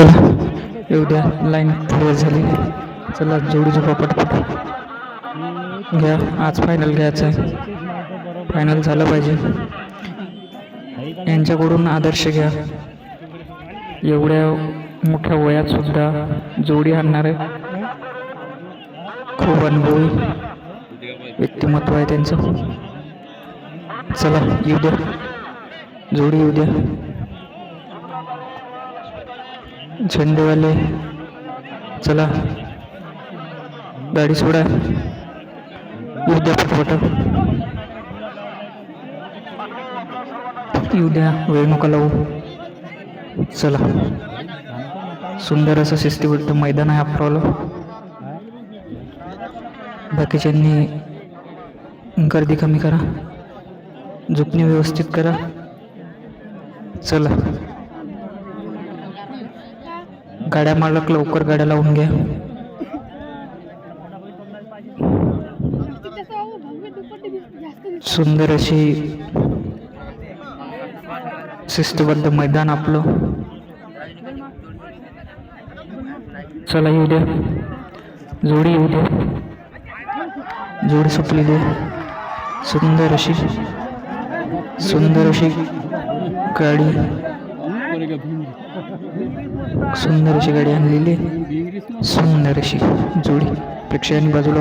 चला येऊ द्या लाईन क्लिअर झाली. चला जोडी झोपा पटपट घ्या. आज फायनल घ्यायचं आहे. फायनल झालं पाहिजे. यांच्याकडून आदर्श घ्या. एवढ्या मोठ्या वयात सुद्धा जोडी आणणार खूप अनुभवी व्यक्तिमत्व आहे त्यांचं. चला येऊ द्या. जोडी येऊ द्या. झेंडेवाले. चला. गाडी सोडा. येऊ द्या पटपट येऊ द्या. वेळ नका लावू. चला. सुंदर असं शिस्तीबद्ध मैदान आहे अप्रावलं बाकीच्यांनी गर्दी कमी करा. झुकणी व्यवस्थित करा. चला. गाड्या मालक लवकर गाड्या लावून घ्या. सुंदर अशी शिस्तबद्ध मैदान आपलं. चला येऊ द्या. जोडी येऊ द्या. जोडी सुटली दे. सुंदर अशी सुंदर अशी गाडी. सुंदर अशी गाडी आणलेली सुंदर अशी जोडी. प्रेक्षकांनी बाजूला